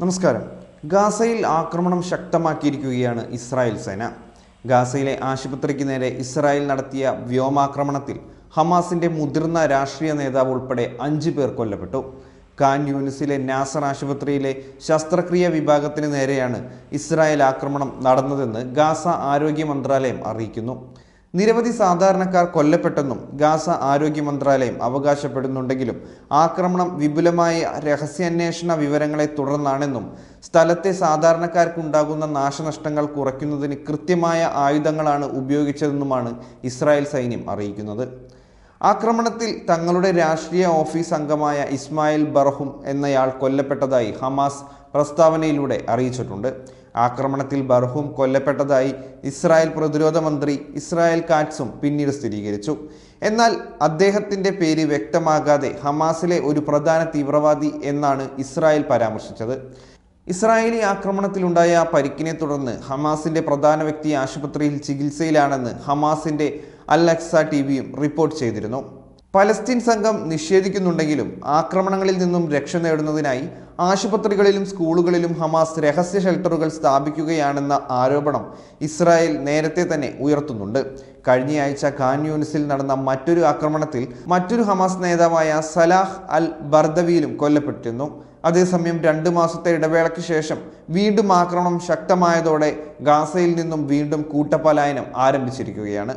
നമസ്കാരം. ഗാസയിൽ ആക്രമണം ശക്തമാക്കിയിരിക്കുകയാണ് ഇസ്രായേൽ സേന. ഗാസയിലെ ആശുപത്രിക്ക് നേരെ ഇസ്രായേൽ നടത്തിയ വ്യോമാക്രമണത്തിൽ ഹമാസിന്റെ മുതിർന്ന രാഷ്ട്രീയ നേതാവ് ഉൾപ്പെടെ അഞ്ചു പേർ കൊല്ലപ്പെട്ടു. കാൻ യൂനിസിലെ നാസർ ആശുപത്രിയിലെ ശസ്ത്രക്രിയ വിഭാഗത്തിന് നേരെയാണ് ഇസ്രായേൽ ആക്രമണം നടന്നതെന്ന് ഗാസ ആരോഗ്യ മന്ത്രാലയം അറിയിക്കുന്നു. നിരവധി സാധാരണക്കാർ കൊല്ലപ്പെട്ടെന്നും ഗാസ ആരോഗ്യ മന്ത്രാലയം അവകാശപ്പെടുന്നുണ്ടെങ്കിലും ആക്രമണം വിപുലമായ രഹസ്യാന്വേഷണ വിവരങ്ങളെ തുടർന്നാണെന്നും സ്ഥലത്തെ സാധാരണക്കാർക്കുണ്ടാകുന്ന നാശനഷ്ടങ്ങൾ കുറയ്ക്കുന്നതിന് കൃത്യമായ ആയുധങ്ങളാണ് ഉപയോഗിച്ചതെന്നുമാണ് ഇസ്രായേൽ സൈന്യം അറിയിക്കുന്നത്. ആക്രമണത്തിൽ തങ്ങളുടെ രാഷ്ട്രീയ ഓഫീസ് അംഗമായ ഇസ്മായിൽ ബർഹും എന്നയാൾ കൊല്ലപ്പെട്ടതായി ഹമാസ് പ്രസ്താവനയിലൂടെ അറിയിച്ചിട്ടുണ്ട്. ആക്രമണത്തിൽ ബർഹും കൊല്ലപ്പെട്ടതായി ഇസ്രായേൽ പ്രതിരോധ മന്ത്രി ഇസ്രായേൽ കാറ്റ്സും പിന്നീട് സ്ഥിരീകരിച്ചു. എന്നാൽ അദ്ദേഹത്തിന്റെ പേര് വ്യക്തമാകാതെ ഹമാസിലെ ഒരു പ്രധാന തീവ്രവാദി എന്നാണ് ഇസ്രായേൽ പരാമർശിച്ചത്. ഇസ്രായേലി ആക്രമണത്തിലുണ്ടായ പരിക്കിനെ തുടർന്ന് ഹമാസിന്റെ പ്രധാന വ്യക്തി ആശുപത്രിയിൽ ചികിത്സയിലാണെന്ന് ഹമാസിന്റെ അൽ അക്സ ടി വിയും റിപ്പോർട്ട് ചെയ്തിരുന്നു. പലസ്തീൻ സംഘം നിഷേധിക്കുന്നുണ്ടെങ്കിലും ആക്രമണങ്ങളിൽ നിന്നും രക്ഷ നേടുന്നതിനായി ആശുപത്രികളിലും സ്കൂളുകളിലും ഹമാസ് രഹസ്യ ഷെൽട്ടറുകൾ സ്ഥാപിക്കുകയാണെന്ന ആരോപണം ഇസ്രായേൽ നേരത്തെ തന്നെ ഉയർത്തുന്നുണ്ട്. കഴിഞ്ഞയാഴ്ച ഖാൻ നടന്ന മറ്റൊരു ആക്രമണത്തിൽ മറ്റൊരു ഹമാസ് നേതാവായ സലാഹ് അൽ ബർദവിയിലും കൊല്ലപ്പെട്ടിരുന്നു. അതേസമയം രണ്ട് മാസത്തെ ഇടവേളയ്ക്ക് ശേഷം വീണ്ടും ആക്രമണം ശക്തമായതോടെ ഗാസയിൽ നിന്നും വീണ്ടും കൂട്ടപലായനം ആരംഭിച്ചിരിക്കുകയാണ്.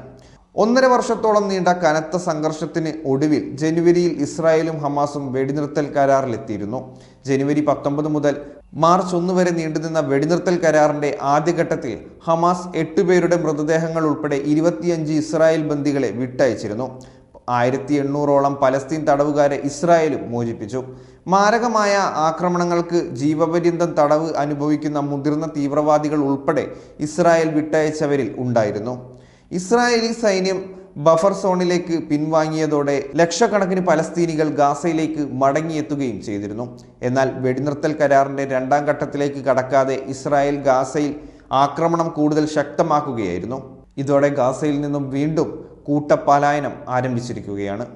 ഒന്നര വർഷത്തോളം നീണ്ട കനത്ത സംഘർഷത്തിന് ഒടുവിൽ ജനുവരിയിൽ ഇസ്രായേലും ഹമാസും വെടിനിർത്തൽ കരാറിലെത്തിയിരുന്നു. ജനുവരി പത്തൊമ്പത് മുതൽ മാർച്ച് ഒന്ന് വരെ നീണ്ടുനിന്ന വെടിനിർത്തൽ കരാറിന്റെ ആദ്യഘട്ടത്തിൽ ഹമാസ് എട്ടുപേരുടെ മൃതദേഹങ്ങൾ ഉൾപ്പെടെ ഇരുപത്തിയഞ്ച് ഇസ്രായേൽ ബന്ദികളെ വിട്ടയച്ചിരുന്നു. ആയിരത്തി എണ്ണൂറോളം പലസ്തീൻ തടവുകാരെ ഇസ്രായേലും മോചിപ്പിച്ചു. മാരകമായ ആക്രമണങ്ങൾക്ക് ജീവപര്യന്തം തടവ് അനുഭവിക്കുന്ന മുതിർന്ന തീവ്രവാദികൾ ഉൾപ്പെടെ ഇസ്രായേൽ വിട്ടയച്ചവരിൽ ഉണ്ടായിരുന്നു. ഇസ്രായേലി സൈന്യം ബഫർ സോണിലേക്ക് പിൻവാങ്ങിയതോടെ ലക്ഷക്കണക്കിന് പലസ്തീനികൾ ഗാസയിലേക്ക് മടങ്ങിയെത്തുകയും ചെയ്തിരുന്നു. എന്നാൽ വെടിനിർത്തൽ കരാറിന്റെ രണ്ടാം ഘട്ടത്തിലേക്ക് കടക്കാതെ ഇസ്രായേൽ ഗാസയിൽ ആക്രമണം കൂടുതൽ ശക്തമാക്കുകയായിരുന്നു. ഇതോടെ ഗാസയിൽ നിന്നും വീണ്ടും കൂട്ടപ്പലായനം ആരംഭിച്ചിരിക്കുകയാണ്.